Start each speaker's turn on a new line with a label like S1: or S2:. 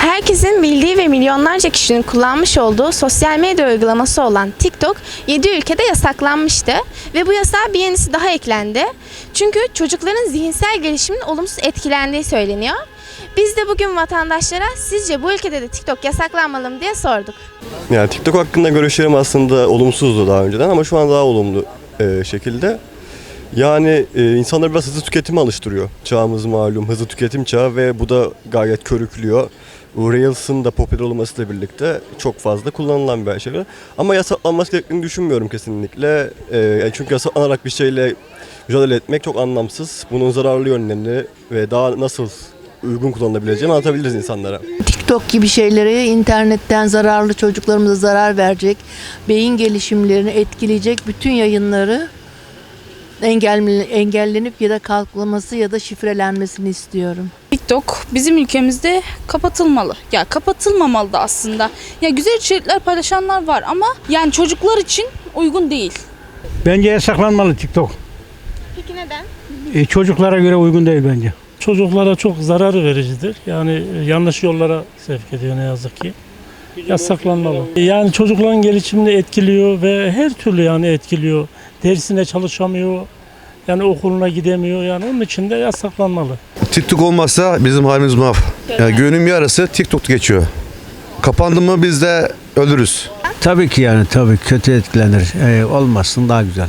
S1: Herkesin bildiği ve milyonlarca kişinin kullanmış olduğu sosyal medya uygulaması olan TikTok 7 ülkede yasaklanmıştı ve bu yasağa bir yenisi daha eklendi. Çünkü çocukların zihinsel gelişiminin olumsuz etkilendiği söyleniyor. Biz de bugün vatandaşlara sizce bu ülkede de TikTok yasaklanmalı mı diye sorduk.
S2: Yani TikTok hakkında görüşlerim aslında olumsuzdu daha önceden ama şu an daha olumlu e, şekilde. Yani e, insanları biraz hızlı tüketime alıştırıyor. Çağımız malum hızlı tüketim çağı ve bu da gayet körüklüyor. Bu Reels'ın da popüler olmasıyla birlikte çok fazla kullanılan bir şey. Ama yasaklanması gerektiğini düşünmüyorum kesinlikle. E, çünkü yasaklanarak bir şeyle mücadele etmek çok anlamsız. Bunun zararlı yönlerini ve daha nasıl uygun kullanılabileceğini anlatabiliriz insanlara.
S3: TikTok gibi şeyleri internetten zararlı çocuklarımıza zarar verecek, beyin gelişimlerini etkileyecek bütün yayınları engel, engellenip ya da kalkılması ya da şifrelenmesini istiyorum.
S4: TikTok bizim ülkemizde kapatılmalı. Ya kapatılmamalı da aslında. Ya güzel içerikler paylaşanlar var ama yani çocuklar için uygun değil.
S5: Bence yasaklanmalı TikTok.
S1: Peki neden?
S5: E, çocuklara göre uygun değil bence. Çocuklara çok zararı vericidir. Yani e, yanlış yollara sevk ediyor ne yazık ki. Yasaklanmalı. Yani çocukların gelişimini etkiliyor ve her türlü yani etkiliyor. Dersine çalışamıyor. Yani okuluna gidemiyor. Yani onun için de yasaklanmalı.
S6: TikTok olmazsa bizim halimiz mahv. Yani günün yarısı TikTok geçiyor. Kapandı mı biz de ölürüz.
S7: Tabii ki yani tabii kötü etkilenir. Ee, olmasın daha güzel.